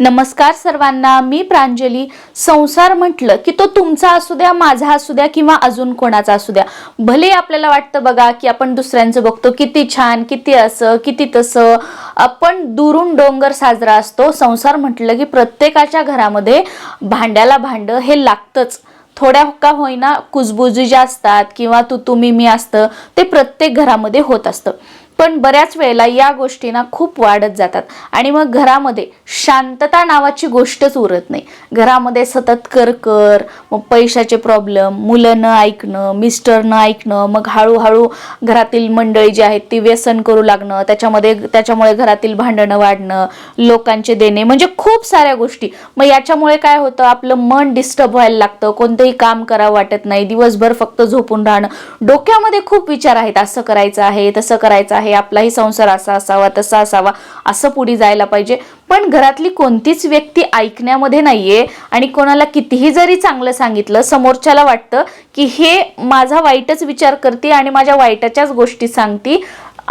नमस्कार सर्वांना मी प्रांजली. संसार म्हटलं की तो तुमचा असू द्या माझा असू द्या किंवा अजून कोणाचा असू द्या. भले आपल्याला वाटतं बघा की आपण दुसऱ्यांचं बघतो किती छान किती असं किती तसं. आपण दुरून डोंगर साजरा असतो. संसार म्हटलं की प्रत्येकाच्या घरामध्ये भांड्याला भांडं हे लागतंच. थोड्या का होईना कुजबुजी ज्या असतात किंवा तू तुम्ही मी असतं ते प्रत्येक घरामध्ये होत असतं. पण बऱ्याच वेळेला या गोष्टींना खूप वाढत जातात. आणि मग घरामध्ये शांतता नावाची गोष्टच उरत नाही. घरामध्ये सतत कर कर मग पैशाचे प्रॉब्लेम मुलं न ऐकणं मिस्टर न ऐकणं मग हळूहळू घरातील मंडळी जी आहेत ती व्यसन करू लागणं त्याच्यामध्ये त्याच्यामुळे घरातील भांडणं वाढणं लोकांचे देणे म्हणजे खूप साऱ्या गोष्टी. मग याच्यामुळे काय होतं आपलं मन डिस्टर्ब व्हायला लागतं कोणतंही काम करावं वाटत नाही दिवसभर फक्त झोपून राहणं. डोक्यामध्ये खूप विचार आहेत असं करायचं आहे तसं करायचं आहे आपलाही संसार असा असावा तसा असावा असं पुढे जायला पाहिजे. पण घरातली कोणतीच व्यक्ती ऐकण्यामध्ये नाहीये आणि कोणाला कितीही जरी चांगलं सांगितलं समोरच्याला वाटतं की हे माझा वाईटच विचार करते आणि माझ्या वाईटाच्याच गोष्टी सांगती.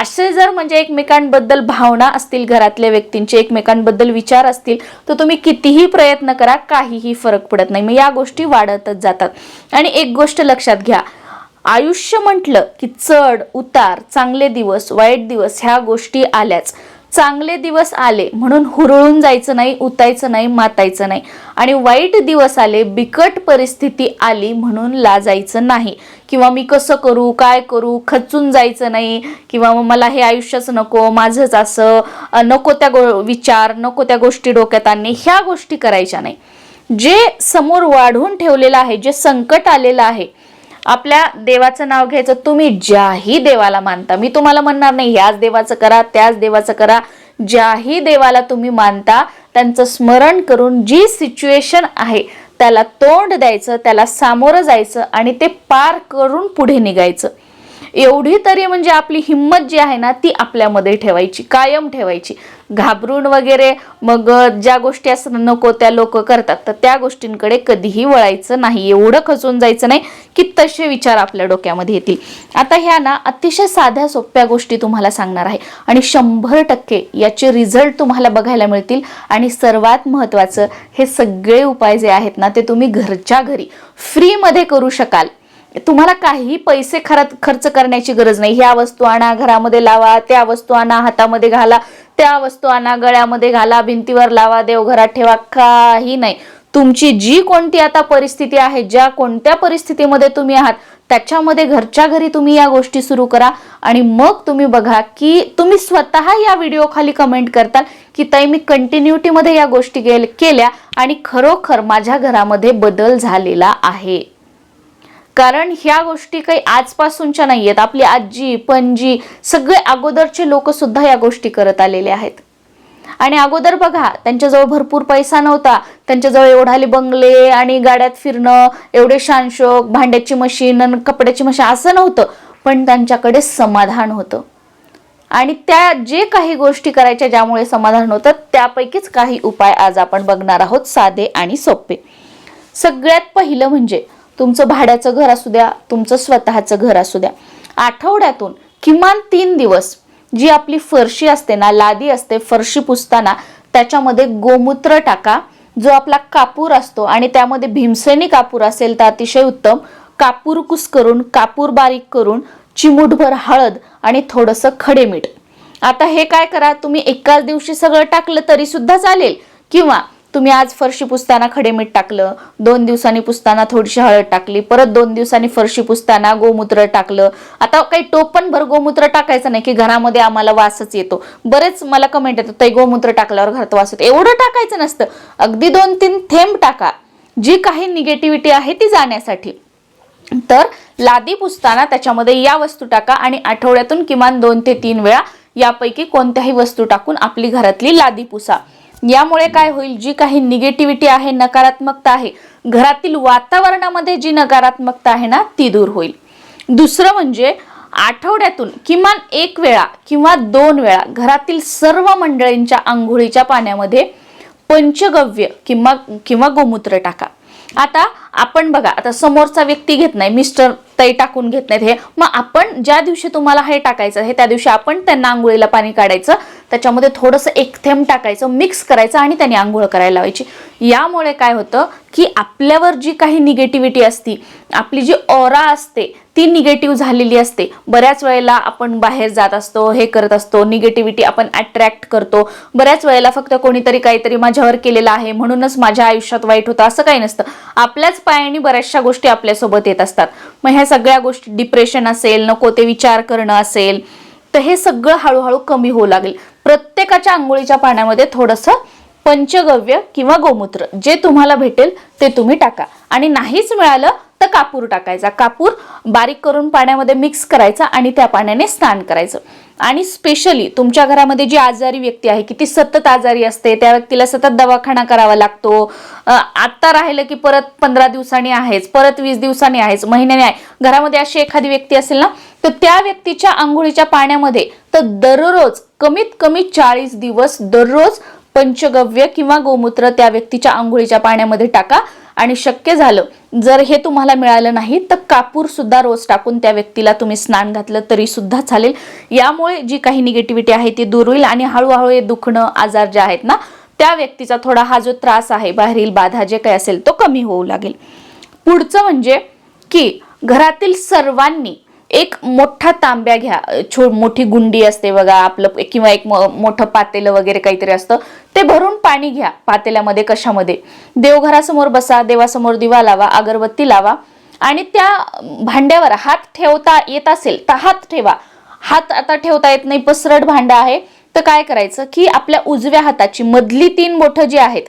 असे जर म्हणजे एकमेकांबद्दल भावना असतील घरातल्या व्यक्तींचे एकमेकांबद्दल विचार असतील तर तुम्ही कितीही प्रयत्न करा काहीही फरक पडत नाही. मग या गोष्टी वाढतच जातात. आणि एक गोष्ट लक्षात घ्या. आयुष्य म्हटलं की चढ उतार चांगले दिवस वाईट दिवस ह्या गोष्टी आल्याच. चांगले दिवस आले म्हणून हुरळून जायचं नाही उतायचं नाही मातायचं नाही. आणि वाईट दिवस आले बिकट परिस्थिती आली म्हणून लाजायचं नाही. किंवा मी कसं करू काय करू खचून जायचं नाही. किंवा मग मला हे आयुष्यच नको माझंच असं नको त्या गो विचार नको त्या गोष्टी डोक्यात आणणे ह्या गोष्टी करायच्या नाही. जे समोर वाढून ठेवलेलं आहे जे संकट आलेलं आहे आपल्या देवाचं नाव घ्यायचं तुम्ही ज्याही देवाला मानता. मी तुम्हाला म्हणणार नाही ह्याच देवाचं करा त्याच देवाचं करा. ज्याही देवाला तुम्ही मानता त्यांचं स्मरण करून जी सिच्युएशन आहे त्याला तोंड द्यायचं त्याला सामोरं जायचं आणि ते पार करून पुढे निघायचं. एवढी तरी म्हणजे आपली हिंमत जी आहे ना ती आपल्यामध्ये ठेवायची कायम ठेवायची. घाबरून वगैरे मग ज्या गोष्टी असं नको त्या लोक करतात तर त्या गोष्टींकडे कधीही वळायचं नाही. एवढं खचून जायचं नाही की तसे विचार आपल्या डोक्यामध्ये येतील. आता ह्या ना अतिशय साध्या सोप्या गोष्टी तुम्हाला सांगणार आहे. आणि शंभर टक्के याचे रिझल्ट तुम्हाला बघायला मिळतील. आणि सर्वात महत्त्वाचं हे सगळे उपाय जे आहेत ना ते तुम्ही घरच्या घरी फ्रीमध्ये करू शकाल. तुम्हाला काही पैसे खरत खर्च करण्याची गरज नाही. ह्या वस्तू आणा घरामध्ये लावा त्या वस्तू आणा हातामध्ये घाला त्या वस्तू आणा गळ्यामध्ये घाला भिंतीवर लावा देवघरात ठेवा काही नाही. तुमची जी कोणती आता परिस्थिती आहे ज्या कोणत्या परिस्थितीमध्ये तुम्ही आहात त्याच्यामध्ये घरच्या घरी तुम्ही या गोष्टी सुरू करा आणि मग तुम्ही बघा की तुम्ही स्वतः या व्हिडिओ खाली कमेंट करताल की ताई मी कंटिन्युटीमध्ये या गोष्टी केल्या आणि खरोखर माझ्या घरामध्ये बदल झालेला आहे. कारण ह्या गोष्टी काही आजपासूनच्या नाही आहेत आपली आजी पणजी सगळे अगोदरचे लोक सुद्धा या गोष्टी करत आलेले आहेत. आणि अगोदर बघा त्यांच्याजवळ भरपूर पैसा नव्हता. त्यांच्याजवळ एवढाले बंगले आणि गाड्यात फिरणं एवढे शानशोक भांड्याची मशीन आणि कपड्याची मशीन असं नव्हतं. पण त्यांच्याकडे समाधान होतं. आणि त्या जे काही गोष्टी करायच्या ज्यामुळे समाधान होतं त्यापैकीच काही उपाय आज आपण बघणार आहोत साधे आणि सोपे. सगळ्यात पहिलं म्हणजे तुमचं भाड्याचं घर असू द्या तुमचं स्वतःचं घर असू द्या. आठवड्यातून किमान तीन दिवस जी आपली फरशी असते ना लादी असते फरशी पुसताना त्याच्यामध्ये गोमूत्र टाका. जो आपला कापूर असतो आणि त्यामध्ये भीमसेनी कापूर असेल तर अतिशय उत्तम. कापूर कुस करून कापूर बारीक करून चिमूटभर हळद आणि थोडंसं खडे मीठ आता हे काय करा तुम्ही एकाच दिवशी सगळं टाकलं तरी सुद्धा चालेल. किंवा तुम्ही आज फरशी पुसताना खडे मीठ टाकलं दोन दिवसांनी पुसताना थोडीशी हळद टाकली परत दोन दिवसांनी फरशी पुसताना गोमूत्र टाकलं. आता काही टोपण भर गोमूत्र टाकायचं नाही की घरामध्ये आम्हाला वासच येतो. बरेच मला कमेंट येतात ते गोमूत्र टाकल्यावर घरात वास येतो. एवढं टाकायचं नसतं. अगदी दोन तीन थेंब टाका. जी काही निगेटिव्हिटी आहे ती जाण्यासाठी. तर लादी पुसताना त्याच्यामध्ये या वस्तू टाका आणि आठवड्यातून किमान दोन ते तीन वेळा यापैकी कोणत्याही वस्तू टाकून आपली घरातली लादी पुसा. यामुळे काय होईल? जी काही निगेटिव्हिटी आहे नकारात्मकता आहे घरातील वातावरणामध्ये जी नकारात्मकता आहे ना ती दूर होईल. दुसरं म्हणजे आठवड्यातून किमान एक वेळा किंवा दोन वेळा घरातील सर्व मंडळींच्या आंघोळीच्या पाण्यामध्ये पंचगव्य किंवा किंवा गोमूत्र टाका. आता आपण बघा आता समोरचा व्यक्ती घेत नाही मिस्टर तई टाकून घेत नाहीत हे. मग आपण ज्या दिवशी तुम्हाला हे टाकायचं आहे त्या दिवशी आपण त्यांना आंघोळीला पाणी काढायचं त्याच्यामध्ये थोडंसं एक थेंब टाकायचं मिक्स करायचं आणि त्यांनी आंघोळ करायला लावायची. यामुळे काय होतं की आपल्यावर जी काही निगेटिव्हिटी असती आपली जी ओरा असते ती निगेटिव्ह झालेली असते. बऱ्याच वेळेला आपण बाहेर जात असतो हे करत असतो निगेटिव्हिटी आपण अट्रॅक्ट करतो. बऱ्याच वेळेला फक्त कोणीतरी काहीतरी माझ्यावर केलेलं आहे म्हणूनच माझ्या आयुष्यात वाईट होतं असं काही नसतं. आपल्याच पायाने बऱ्याचशा गोष्टी आपल्यासोबत येत असतात. मग ह्या सगळ्या गोष्टी डिप्रेशन असेल नको ते विचार करणं असेल तर हे सगळं हळूहळू कमी होऊ लागेल. प्रत्येकाच्या आंघोळीच्या पाण्यामध्ये थोडंसं पंचगव्य किंवा गोमूत्र जे तुम्हाला भेटेल ते तुम्ही टाका. आणि नाहीच मिळालं तर कापूर टाकायचा. कापूर बारीक करून पाण्यामध्ये मिक्स करायचा आणि त्या पाण्याने स्नान करायचं. आणि स्पेशली तुमच्या घरामध्ये जी आजारी व्यक्ती आहे की ती सतत आजारी असते त्या व्यक्तीला सतत दवाखाना करावा लागतो. आत्ता राहिलं की परत पंधरा दिवसांनी आहेच परत वीस दिवसांनी आहेच महिन्याने आहे. घरामध्ये अशी एखादी व्यक्ती असेल ना तर त्या व्यक्तीच्या आंघोळीच्या पाण्यामध्ये तर दररोज कमीत कमी चाळीस दिवस दररोज पंचगव्य किंवा गोमूत्र त्या व्यक्तीच्या आंघोळीच्या पाण्यामध्ये टाका. आणि शक्य झालं जर हे तुम्हाला मिळालं नाही तर कापूर सुद्धा रोज टाकून त्या व्यक्तीला तुम्ही स्नान घातलं तरी सुद्धा चालेल. यामुळे जी काही निगेटिव्हिटी आहे ती दूर होईल आणि हळूहळू हे दुखणं आजार जे आहेत ना त्या व्यक्तीचा थोडा हा जो त्रास आहे बाहेरील बाधा जे काही असेल तो कमी होऊ लागेल. पुढचं म्हणजे की घरातील सर्वांनी एक मोठा तांब्या घ्या. छो मोठी गुंडी असते बघा आपलं किंवा एक मोठं पातेलं वगैरे काहीतरी असतं ते भरून पाणी घ्या पातेल्यामध्ये कशामध्ये. देवघरासमोर बसा देवासमोर दिवा लावा अगरबत्ती लावा आणि त्या भांड्यावर हात ठेवता येत असेल तर हात ठेवा. हात आता ठेवता येत नाही पसरट भांडं आहे. तर काय करायचं की आपल्या उजव्या हाताची मधली तीन बोटं जी आहेत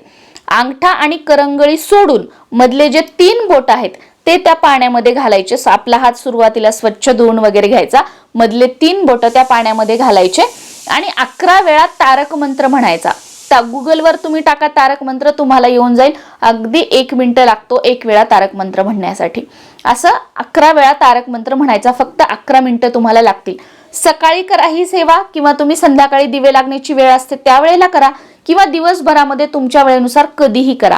अंगठा आणि करंगळी सोडून मधले जे तीन बोट आहेत ते त्या पाण्यामध्ये घालायचे. आपला हात सुरुवातीला स्वच्छ धुवून वगैरे घ्यायचा. मधले तीन बोट त्या पाण्यामध्ये घालायचे. आणि अकरा वेळा तारक मंत्र म्हणायचा. त्या गुगलवर तुम्ही टाका तारक मंत्र तुम्हाला येऊन जाईल. अगदी एक मिनिट लागतो एक वेळा तारक मंत्र म्हणण्यासाठी. असं अकरा वेळा तारक मंत्र म्हणायचा. फक्त अकरा मिनिटं तुम्हाला लागतील. सकाळी करा ही सेवा किंवा तुम्ही संध्याकाळी दिवे लागण्याची वेळ असते त्यावेळेला करा किंवा दिवसभरामध्ये तुमच्या वेळेनुसार कधीही करा.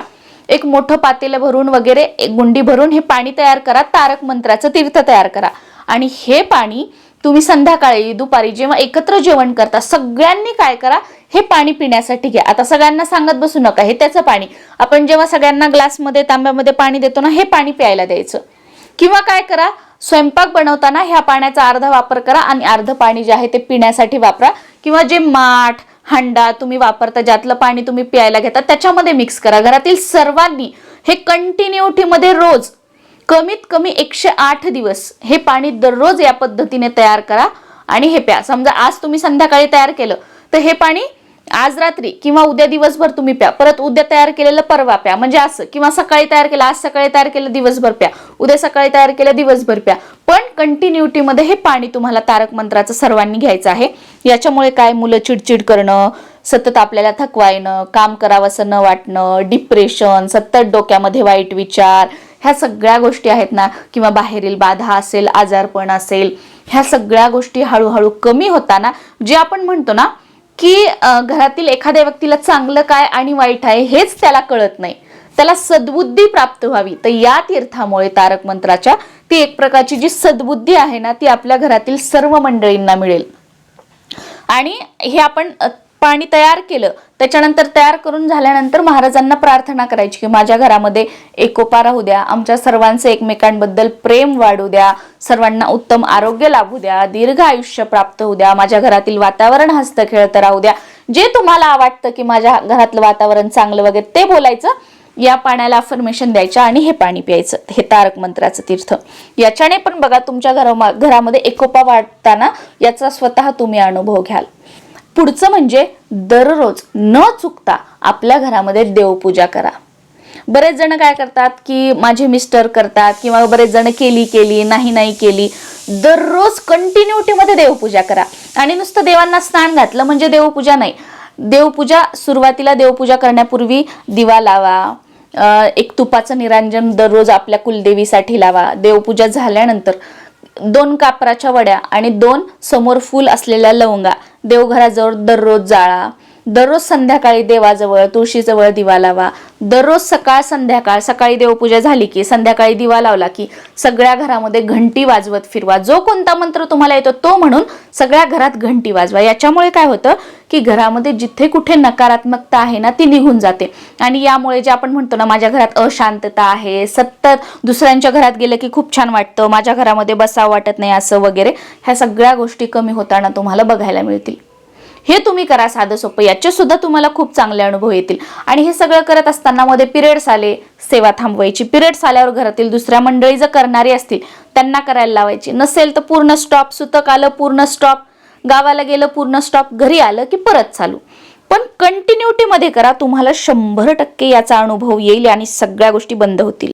एक मोठं पातेलं भरून वगैरे एक गुंडी भरून हे पाणी तयार करा तारक मंत्राचं तीर्थ तयार करा. आणि हे पाणी तुम्ही संध्याकाळी दुपारी जेव्हा एकत्र जेवण करता सगळ्यांनी काय करा हे पाणी पिण्यासाठी घ्या. आता सगळ्यांना सांगत बसू नका हे त्याचं पाणी. आपण जेव्हा सगळ्यांना ग्लासमध्ये तांब्यामध्ये पाणी देतो ना हे पाणी प्यायला द्यायचं. किंवा काय करा स्वयंपाक बनवताना ह्या पाण्याचा अर्धा वापर करा आणि अर्ध पाणी जे आहे ते पिण्यासाठी वापरा. किंवा जे माठ हंडा तुम्ही वापरता ज्यातलं पाणी तुम्ही प्यायला घेता त्याच्यामध्ये मिक्स करा. घरातील सर्वांनी हे कंटिन्युटीमध्ये रोज कमीत कमी एकशे आठ दिवस हे पाणी दररोज या पद्धतीने तयार करा आणि हे प्या. समजा आज तुम्ही संध्याकाळी तयार केलं तर हे पाणी आज रात्री किंवा उद्या दिवसभर तुम्ही प्या. परत उद्या तयार केलेलं परवा प्या. म्हणजे असं. किंवा सकाळी तयार केलं आज सकाळी तयार केलं दिवसभर प्या. उद्या सकाळी तयार केलं दिवसभर प्या. पण कंटिन्युटीमध्ये हे पाणी तुम्हाला तारक मंत्राचं सर्वांनी घ्यायचं आहे. याच्यामुळे काय? मुलं चिडचिड करणं सतत आपल्याला थकवा येणं काम करावंसं न वाटणं डिप्रेशन सतत डोक्यामध्ये वाईट विचार ह्या सगळ्या गोष्टी आहेत ना. किंवा बाहेरील बाधा असेल आजारपण असेल ह्या सगळ्या गोष्टी हळूहळू कमी होताना जे आपण म्हणतो ना की घरातील एखाद्या व्यक्तीला चांगलं काय आणि वाईट आहे हेच त्याला कळत नाही. त्याला सद्बुद्धी प्राप्त व्हावी. तर या तीर्थामुळे तारक मंत्राच्या ती एक प्रकारची जी सद्बुद्धी आहे ना ती आपल्या घरातील सर्व मंडळींना मिळेल. आणि हे आपण पाणी तयार केलं त्याच्यानंतर तयार करून झाल्यानंतर महाराजांना प्रार्थना करायची की माझ्या घरामध्ये एकोपा राहू द्या आमच्या सर्वांचं एकमेकांबद्दल प्रेम वाढू द्या सर्वांना उत्तम आरोग्य लाभू द्या दीर्घ आयुष्य प्राप्त होऊ द्या माझ्या घरातील वातावरण हस्त खेळतं राहू द्या. जे तुम्हाला वाटतं की माझ्या घरातलं वातावरण चांगलं वगैरे ते बोलायचं या पाण्याला अफर्मेशन द्यायचं आणि हे पाणी प्यायचं. हे तारक मंत्राचं तीर्थ. याच्याने पण बघा तुमच्या घरा घरामध्ये एकोपा वाटताना याचा स्वतः तुम्ही अनुभव घ्याल. पुढचं म्हणजे दररोज न चुकता आपल्या घरामध्ये देवपूजा करा. बरेच जण काय करतात की माझे मिस्टर करतात किंवा बरेच जण केली केली नाही नाही केली. दररोज कंटिन्युटीमध्ये देवपूजा करा. आणि नुसतं देवांना स्नान घातलं म्हणजे देवपूजा नाही. देवपूजा सुरुवातीला देवपूजा करण्यापूर्वी दिवा लावा. एक तुपाचं निरांजन दररोज आपल्या कुलदेवीसाठी लावा. देवपूजा झाल्यानंतर दोन कापराच्या वड्या आणि दोन समोर फूल असलेल्या लवंगा देवघराजवळ दररोज जाळा. दररोज संध्याकाळी देवाजवळ तुळशीजवळ दिवा लावा. दररोज सकाळ संध्याकाळ सकाळी देवपूजा झाली की संध्याकाळी दिवा लावला की सगळ्या घरामध्ये घंटी वाजवत फिरवा. जो कोणता मंत्र तुम्हाला येतो तो म्हणून सगळ्या घरात घंटी वाजवा. याच्यामुळे काय होतं की घरामध्ये जिथे कुठे नकारात्मकता आहे ना ती निघून जाते. आणि यामुळे जे आपण म्हणतो ना माझ्या घरात अशांतता आहे सतत दुसऱ्यांच्या घरात गेलं की खूप छान वाटतं माझ्या घरामध्ये बसावं वाटत नाही असं वगैरे ह्या सगळ्या गोष्टी कमी होताना तुम्हाला बघायला मिळतील. हे तुम्ही करा साधं सोपं. याचे सुद्धा तुम्हाला खूप चांगले अनुभव येतील. आणि हे सगळं करत असताना मध्ये पिरियड्स आले सेवा थांबवायची. पिरियड्स आल्यावर घरातील दुसऱ्या मंडळी जर करणारी असतील त्यांना करायला लावायची. नसेल तर पूर्ण स्टॉप सुतक आलं पूर्ण स्टॉप. गावाला गेलं पूर्ण स्टॉप. घरी आलं की परत चालू. पण कंटिन्युटीमध्ये करा तुम्हाला शंभर टक्के याचा अनुभव येईल आणि सगळ्या गोष्टी बंद होतील.